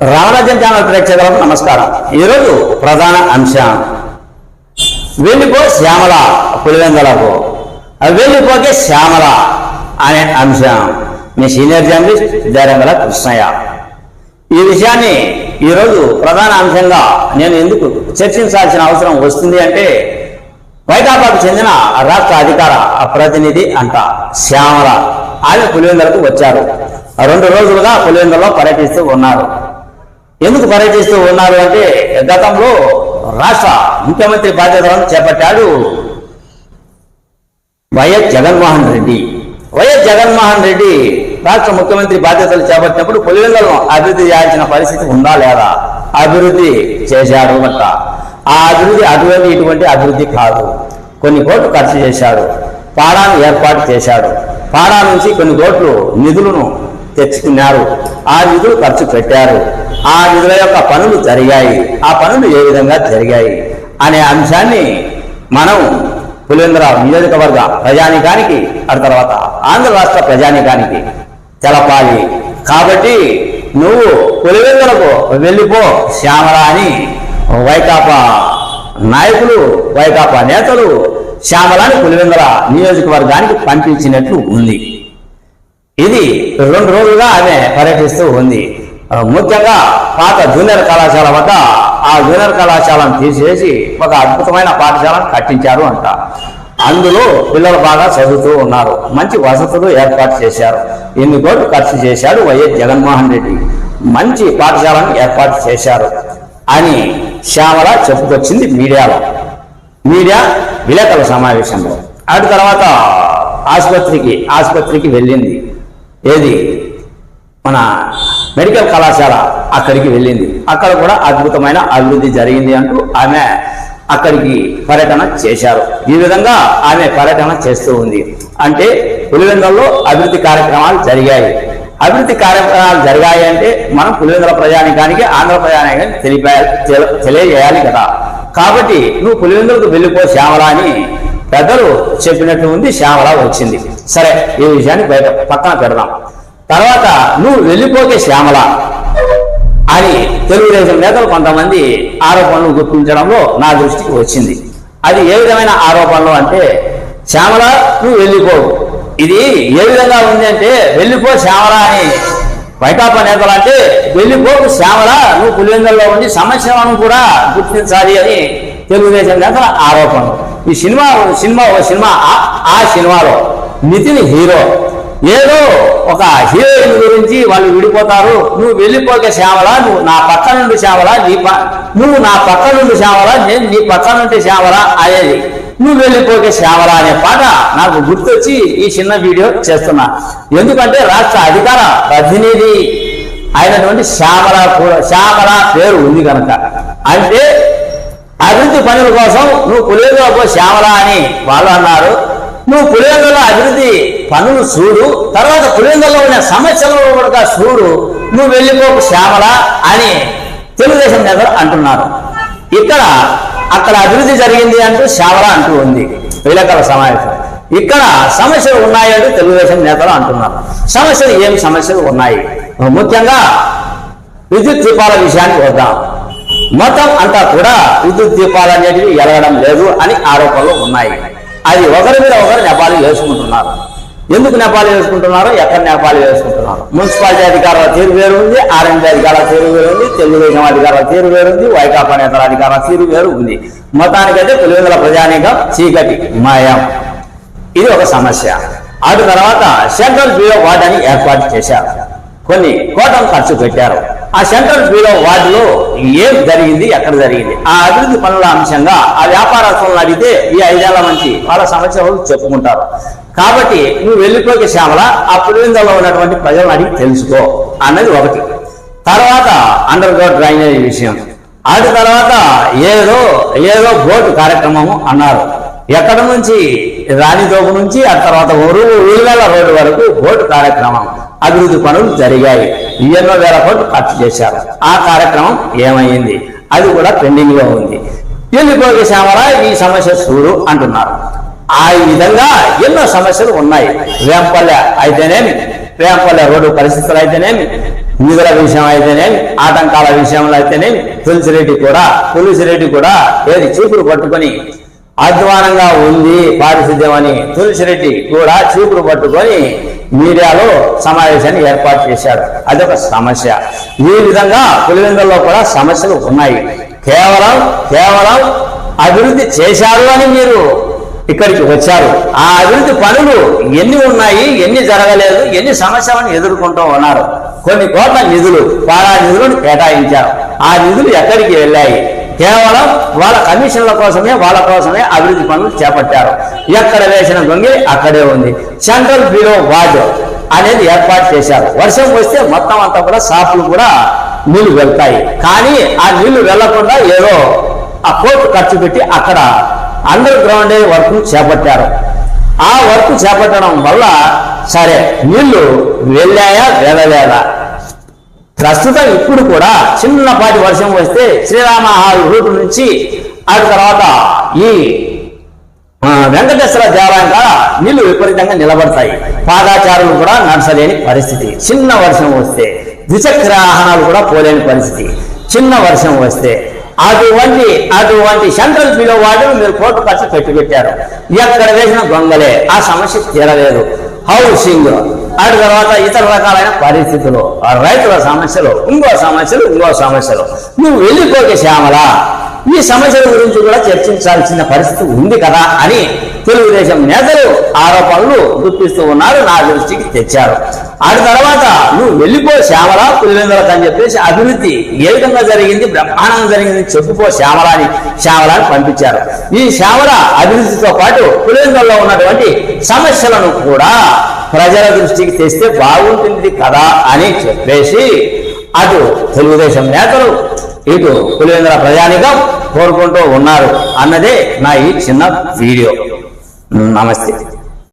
రామరాజ్యం channel ప్రేక్షకులకు నమస్కారం. ఈరోజు ప్రధాన అంశం. వెళ్ళిపో శ్యామల పులివెందలకు. వెళ్ళిపోకే శ్యామల అనే అంశం. మీ సీనియర్ జర్నలిస్ట్ జరంగల కృష్ణయ్య. ఈ విషయాన్ని ఈరోజు ప్రధాన అంశంగా నేను ఎందుకు చర్చించాల్సిన అవసరం వస్తుంది అంటే వైకాపాకు చెందిన రాష్ట్ర అధికార ప్రతినిధి అంట శ్యామల. ఆమె పులివెందులకు వచ్చారు. రెండు రోజులుగా పులివెందులో పర్యటిస్తూ ఉన్నారు. ఎందుకు పర్యటిస్తూ ఉన్నారు అంటే గతంలో రాష్ట్ర ముఖ్యమంత్రి బాధ్యతలను చేపట్టాడు వైఎస్ జగన్మోహన్ రెడ్డి. వైఎస్ జగన్మోహన్ రెడ్డి రాష్ట్ర ముఖ్యమంత్రి బాధ్యతలు చేపట్టినప్పుడు పులివెందులను అభివృద్ధి చేయాల్సిన పరిస్థితి ఉందా లేదా? అభివృద్ధి చేశాడు అంట. ఆ అభివృద్ధి అటువంటి ఇటువంటి అభివృద్ధి కాదు. కొన్ని కోట్లు ఖర్చు చేశాడు. పాడాను ఏర్పాటు చేశాడు. పాడా నుంచి కొన్ని కోట్లు నిధులను తెచ్చుకున్నారు. ఆ నిధులు ఖర్చు పెట్టారు. ఆ నిధుల యొక్క పనులు జరిగాయి. ఆ పనులు ఏ విధంగా జరిగాయి? అనే అంశాన్ని మనం పులివెందుల నియోజకవర్గ ప్రజానికానికి ఆ తర్వాత ఆంధ్ర రాష్ట్ర ప్రజానికానికి తెలపాలి. కాబట్టి నువ్వు పులివెందులకు వెళ్ళిపో శ్యామల అని వైకాపా నాయకులు వైకాపా నేతలు శ్యామలాని పులివెందుల నియోజకవర్గానికి పంపించినట్లు ఉంది. ఇది రెండు రోజులుగా ఆమె పర్యటిస్తూ ఉంది. ముఖ్యంగా పాత జూనియర్ కళాశాల వద్ద ఆ జూనియర్ కళాశాలను తీసేసి ఒక అద్భుతమైన పాఠశాలను కట్టించారు అంట. అందులో పిల్లలు బాగా చదువుతూ ఉన్నారు. మంచి వసతులు ఏర్పాటు చేశారు. ఎన్ని కోట్లు ఖర్చు చేశాడు వైఎస్ జగన్మోహన్ రెడ్డి. మంచి పాఠశాలను ఏర్పాటు చేశారు అని శ్యామల చెప్పుకొచ్చింది మీడియాలో. మీడియా విలేకరుల సమావేశంలో. అటు తర్వాత ఆసుపత్రికి ఆసుపత్రికి వెళ్ళింది. ఏది? మన మెడికల్ కళాశాల అక్కడికి వెళ్ళింది. అక్కడ కూడా అద్భుతమైన అభివృద్ధి జరిగింది అంటూ ఆమె అక్కడికి పర్యటన చేశారు. ఈ విధంగా ఆమె పర్యటన చేస్తూ ఉంది. అంటే పులివెందులలో అభివృద్ధి కార్యక్రమాలు జరిగాయి. అభివృద్ధి కార్యక్రమాలు జరిగాయి అంటే మనం పులివెందుల ప్రజానికానికి ఆంధ్ర ప్రజానికానికి తెలిపే తెల- తెలియజేయాలి కదా. కాబట్టి నువ్వు పులివెందులకు వెళ్ళిపో శ్యామల అని పెద్దలు చెప్పినట్టు ఉంది శ్యామల వచ్చింది. సరే ఈ విషయాన్ని బయట పక్కన పెడదాం. తర్వాత నువ్వు వెళ్ళిపోకే శ్యామల అని తెలుగుదేశం నేతలు కొంతమంది ఆరోపణలు గుర్తించడంలో నా దృష్టికి వచ్చింది. అది ఏ విధమైన ఆరోపణలు అంటే శ్యామల నువ్వు వెళ్ళిపోవు ఇది ఏ విధంగా ఉంది అంటే వెళ్ళిపో శ్యామల అని. వైకాపా నేతలు అంటే వెళ్ళిపోకు శ్యామల నువ్వు పులివెందుల్లో ఉండి సమస్యలను కూడా గుర్తించాలి అని తెలుగుదేశం నేతల ఆరోపణలు. ఈ సినిమా సినిమా ఓ సినిమా ఆ- ఆ సినిమాలో నితిన్ హీరో ఏదో ఒక హీరోయిన్ గురించి వాళ్ళు విడిపోతారు. నువ్వు వెళ్ళిపోకే సేవలా నువ్వు నా పక్క నుండి సేవలా నీ నువ్వు నా పక్క నుండి సేవలా నేను నీ పక్క నుండి సేవలా అనేది నువ్వు వెళ్ళిపోకే సేవలా అనే పాట నాకు గుర్తొచ్చి ఈ చిన్న వీడియో చేస్తున్నా. ఎందుకంటే రాష్ట్ర అధికార ప్రతినిధి అయినటువంటి శ్యామల శ్యామల పేరు ఉంది కనుక. అంటే అభివృద్ధి పనుల కోసం నువ్వు పులివెందులో పో శ్యామల అని వాళ్ళు అన్నారు. నువ్వు పులివెందులో అభివృద్ధి పనులు చూడు. తర్వాత పులివెందులో ఉన్న సమస్యలను కూడా చూడు. నువ్వు వెళ్ళిపోకు శ్యామల అని తెలుగుదేశం నేతలు అంటున్నారు. ఇక్కడ అక్కడ అభివృద్ధి జరిగింది అంటూ శ్యామల అంటూ ఉంది. విలేకరుల సమావేశం. ఇక్కడ సమస్యలు ఉన్నాయంటూ తెలుగుదేశం నేతలు అంటున్నారు. సమస్యలు ఏం సమస్యలు ఉన్నాయి? ముఖ్యంగా విద్యుత్ దీపాల విషయానికి వద్దాం. మొత్తం అంతా కూడా విద్యుత్ దీపాలు అనేటివి ఎలగడం లేదు అని ఆరోపణలు ఉన్నాయి. అది ఒకరి మీద ఒకరు నెపాలు వేసుకుంటున్నారు. ఎందుకు నేపాలి వేసుకుంటున్నారో ఎక్కడ నేపాలి వేసుకుంటున్నారు. మున్సిపాలిటీ అధికారుల తీరు వేరు ఉంది ఆర్ఎండి అధికారుల తీరు వేరు ఉంది తెలుగుదేశం అధికారుల తీరు వేరు ఉంది వైకాపా నేతల అధికారుల తీరు వేరు ఉంది మొత్తానికైతే పులివెందుల ప్రజానీకం చీకటి మాయం. ఇది ఒక సమస్య. అటు తర్వాత సెంట్రల్ బ్యూరో వార్డ్ అని ఏర్పాటు చేశారు. కొన్ని కోటలు ఖర్చు పెట్టారు. ఆ సెంట్రల్ బ్యూరో వార్డులో ఏం జరిగింది ఎక్కడ జరిగింది ఆ అభివృద్ధి పనుల అంశంగా ఆ వ్యాపారస్తులను అడిగితే ఈ ఐదేళ్ళ మంచి వాళ్ళ సమస్యలు చెప్పుకుంటారు కాబట్టి నువ్వు వెళ్ళిపోకే శ్యామల ఆ పులివెందులో ఉన్నటువంటి ప్రజలను అడిగి తెలుసుకో అన్నది ఒకటి తర్వాత అండర్ గ్రౌండ్ డ్రైనేజ్ విషయం అటు తర్వాత ఏదో ఏదో బోటు కార్యక్రమము అన్నారు ఎక్కడ నుంచి రాణితోపు నుంచి ఆ తర్వాత ఊరు ఊళ్ళ రోడ్డు వరకు బోటు కార్యక్రమం అభివృద్ధి పనులు జరిగాయి. ఎన్నో వేల కోట్లు ఖర్చు చేశారు. ఆ కార్యక్రమం ఏమైంది? అది కూడా పెండింగ్లో ఉంది. వెళ్ళిపోయే శ్యామరా ఈ సమస్య చూడు అంటున్నారు. ఆ విధంగా ఎన్నో సమస్యలు ఉన్నాయి. వేంపల్లె అయితేనేమి? వేంపల్లె రోడ్డు పరిస్థితులు అయితేనేమి? నిధుల విషయం అయితేనేమి? ఆటంకాల విషయంలో అయితేనేమి? తులసిరెడ్డి కూడా తులసిరెడ్డి కూడా ఏది చూపులు పట్టుకొని అధ్వానంగా ఉంది పారిశుద్ధ్యం అని తులసిరెడ్డి కూడా చూపులు పట్టుకొని మీడియాలో సమావేశాన్ని ఏర్పాటు చేశారు. అదొక సమస్య. ఈ విధంగా పులివెందుల్లో కూడా సమస్యలు ఉన్నాయి. కేవలం కేవలం అభివృద్ధి చేశారు అని మీరు ఇక్కడికి వచ్చారు. ఆ అభివృద్ధి పనులు ఎన్ని ఉన్నాయి ఎన్ని జరగలేదు ఎన్ని సమస్యలను ఎదుర్కొంటూ ఉన్నారు? కొన్ని కోట్ల నిధులు పారా నిధులను కేటాయించారు. ఆ నిధులు ఎక్కడికి వెళ్ళాయి? కేవలం వాళ్ళ కమిషన్ల కోసమే వాళ్ళ కోసమే అభివృద్ధి పనులు చేపట్టారు. ఎక్కడ వేసిన దొంగి అక్కడే ఉంది. సెంట్రల్ బ్యూరో వార్డు అనేది ఏర్పాటు చేశారు. వర్షం వస్తే మొత్తం అంతా కూడా షాపులు కూడా నీళ్ళు వెళ్తాయి. కానీ ఆ నీళ్ళు వెళ్ళకుండా ఏదో ఆ కోర్టు ఖర్చు పెట్టి అక్కడ అండర్ గ్రౌండ్ వర్క్ చేపట్టారు. ఆ వర్క్ చేపట్టడం వల్ల సరే నీళ్ళు వెళ్ళాయా వెళ్ళలేదా? ప్రస్తుతం ఇప్పుడు కూడా చిన్నపాటి వర్షం వస్తే శ్రీరామ హాల్ రూట్ నుంచి ఆ తర్వాత ఈ వెంకటేశ్వర దేవాలయం కాడ నీళ్ళు విపరీతంగా నిలబడతాయి. పాదాచారులు కూడా నడచలేని పరిస్థితి. చిన్న వర్షం వస్తే ద్విచక్ర వాహనాలు కూడా పోలేని పరిస్థితి. చిన్న వర్షం వస్తే అటువంటి అటువంటి సెంట్రల్ బిలో వాటిని మీరు కోర్టు ఖర్చు పెట్టి పెట్టారు. ఎక్కడ వేసిన దొంగలే ఆ సమస్య తీరలేదు. హౌసింగ్ అటు తర్వాత ఇతర రకాలైన పరిస్థితులు. ఆ రైతుల సమస్యలు ఇంకో సమస్యలు ఇంకో సమస్యలు. నువ్వు వెళ్ళిపోకే శ్యామలా. ఈ సమస్యల గురించి కూడా చర్చించాల్సిన పరిస్థితి ఉంది కదా అని తెలుగుదేశం నేతలు ఆరోపణలు గుర్తిస్తూ ఉన్నారు నా దృష్టికి తెచ్చారు. ఆ తర్వాత నువ్వు వెళ్ళిపో శ్యామల పులివెందులకు అని చెప్పేసి అభివృద్ధి ఏ విధంగా జరిగింది బ్రహ్మాండంగా జరిగింది చెప్పుకో శ్యామల అని శ్యామలాని పంపించారు. ఈ శ్యామల అభివృద్ధితో పాటు పులివెందుల్లో ఉన్నటువంటి సమస్యలను కూడా ప్రజల దృష్టికి తెస్తే బాగుంటుంది కదా అని చెప్పేసి అటు తెలుగుదేశం నేతలు ఇటు పులివెందుల ప్రజానికం కోరుకుంటూ ఉన్నారు అన్నదే నా ఈ చిన్న వీడియో. నమస్తే.